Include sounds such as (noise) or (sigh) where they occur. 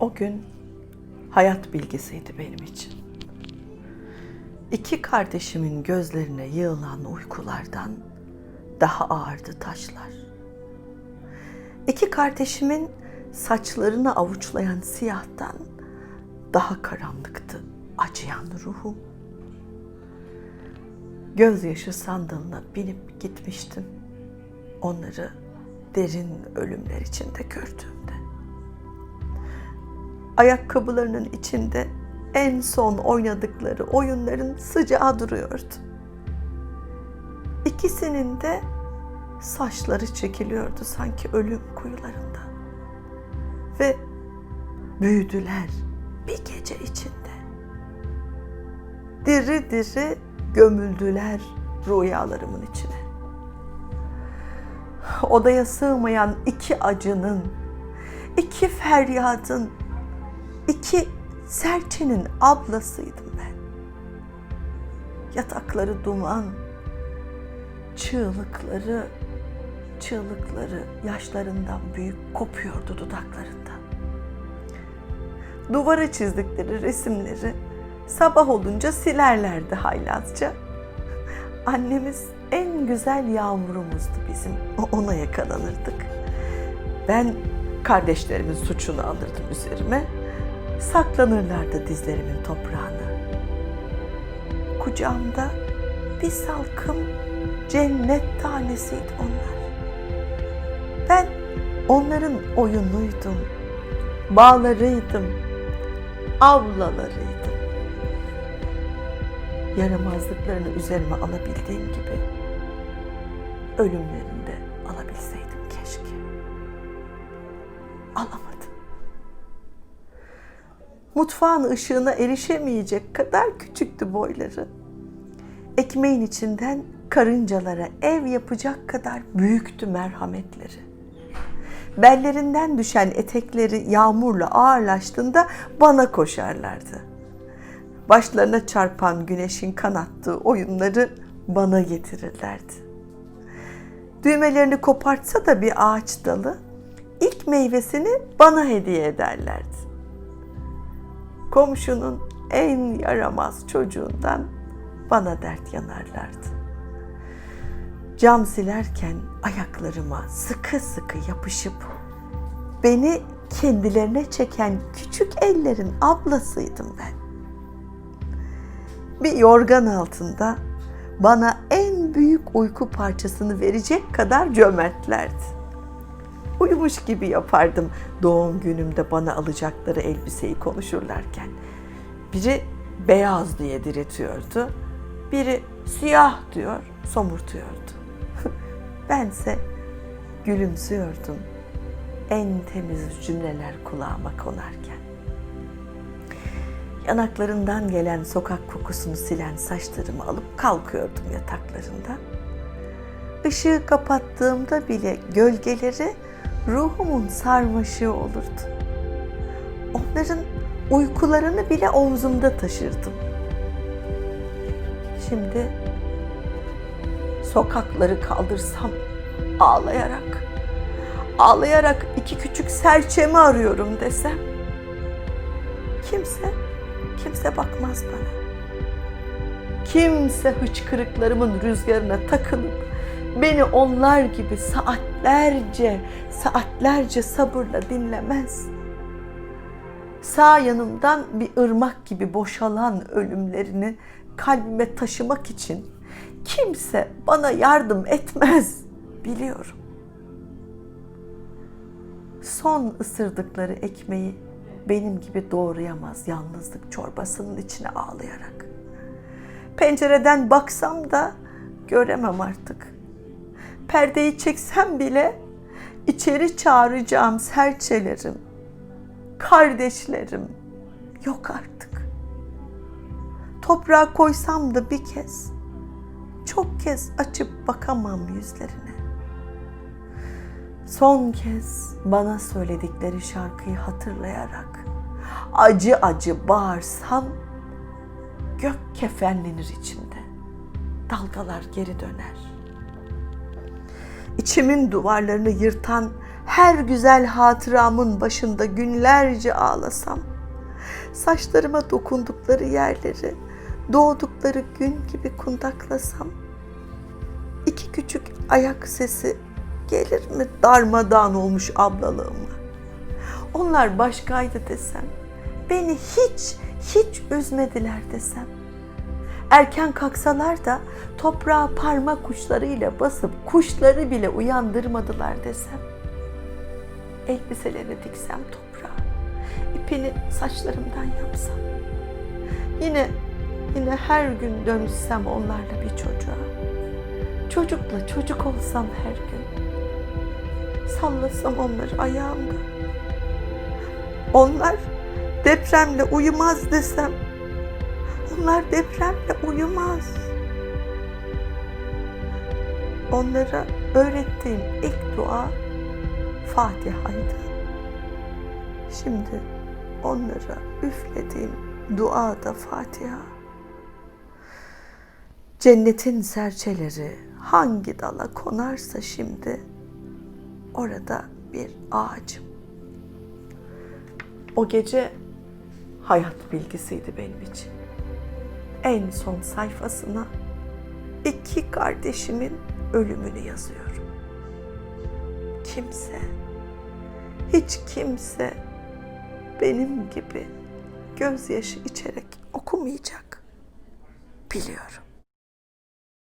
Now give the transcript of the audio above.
O gün hayat bilgisiydi benim için. İki kardeşimin gözlerine yığılan uykulardan daha ağırdı taşlar. İki kardeşimin saçlarını avuçlayan siyahtan daha karanlıktı acıyan ruhum. Gözyaşı sandalına binip gitmiştim. Onları derin ölümler içinde gördüğümde. Ayakkabılarının içinde en son oynadıkları oyunların sıcağı duruyordu. İkisinin de saçları çekiliyordu sanki ölüm kuyularında. Ve büyüdüler bir gece içinde. Diri diri gömüldüler rüyalarımın içine. Odaya sığmayan iki acının, iki feryadın, iki serçenin ablasıydım ben. Yatakları duman, çığlıkları, çığlıkları yaşlarından büyük kopuyordu dudaklarından. Duvara çizdikleri resimleri sabah olunca silerlerdi haylazca. Annemiz en güzel yağmurumuzdu bizim. Ona yakalanırdık. Ben kardeşlerimin suçunu alırdım üzerime. Saklanırlardı dizlerimin toprağına. Kucağımda bir salkım cennet tanesiydi onlar. Ben onların oyunuydum, bağlarıydım, avlalarıydım. Yaramazlıklarını üzerime alabildiğim gibi ölümlerini de alabilseydim keşke. Alamadım. Mutfağın ışığına erişemeyecek kadar küçüktü boyları. Ekmeğin içinden karıncalara ev yapacak kadar büyüktü merhametleri. Bellerinden düşen etekleri yağmurla ağırlaştığında bana koşarlardı. Başlarına çarpan güneşin kanattığı oyunları bana getirirlerdi. Düğmelerini kopartsa da bir ağaç dalı, ilk meyvesini bana hediye ederlerdi. Komşunun en yaramaz çocuğundan bana dert yanarlardı. Cam silerken ayaklarıma sıkı sıkı yapışıp beni kendilerine çeken küçük ellerin ablasıydım ben. Bir yorgan altında bana en büyük uyku parçasını verecek kadar cömertlerdi. Uyumuş gibi yapardım doğum günümde bana alacakları elbiseyi konuşurlarken. Biri beyaz diye diretiyordu, biri siyah diyor, somurtuyordu. (laughs) Bense gülümsüyordum en temiz cümleler kulağıma konarken. Yanaklarından gelen sokak kokusunu silen saçlarımı alıp kalkıyordum yataklarından. Işığı kapattığımda bile gölgeleri ruhumun sarmaşığı olurdu. Onların uykularını bile omzumda taşırdım. Şimdi sokakları kaldırsam ağlayarak, ağlayarak iki küçük serçemi arıyorum desem, kimse, kimse bakmaz bana. Kimse hıçkırıklarımın rüzgarına takılıp beni onlar gibi saatlerce, saatlerce sabırla dinlemez. Sağ yanımdan bir ırmak gibi boşalan ölümlerini kalbime taşımak için kimse bana yardım etmez biliyorum. Son ısırdıkları ekmeği benim gibi doğrayamaz yalnızlık çorbasının içine ağlayarak. Pencereden baksam da göremem artık. Perdeyi çeksem bile içeri çağıracağım serçelerim, kardeşlerim yok artık. Toprağa koysam da bir kez, çok kez açıp bakamam yüzlerine. Son kez bana söyledikleri şarkıyı hatırlayarak acı acı bağırsam gök kefenlenir içimde. Dalgalar geri döner. İçimin duvarlarını yırtan her güzel hatıramın başında günlerce ağlasam, saçlarıma dokundukları yerleri doğdukları gün gibi kundaklasam, iki küçük ayak sesi gelir mi darmadağın olmuş ablalığımla? Onlar başkaydı desem, beni hiç hiç üzmediler desem, erken kalksalar da toprağa parmak uçlarıyla basıp kuşları bile uyandırmadılar desem, elbiselerini diksem toprağa, ipini saçlarımdan yapsam, yine yine her gün dönüşsem onlarla bir çocuğa, çocukla çocuk olsam her gün, sallasam onları ayağımda, onlar depremle uyumaz desem, onlar depremle uyumaz. Onlara öğrettiğim ilk dua Fatiha'ydı. Şimdi onlara üflediğim dua da Fatiha. Cennetin serçeleri hangi dala konarsa şimdi orada bir ağacım. O gece hayat bilgisiydi benim için. En son sayfasına iki kardeşimin ölümünü yazıyorum. Kimse, hiç kimse benim gibi gözyaşı içerek okumayacak. Biliyorum.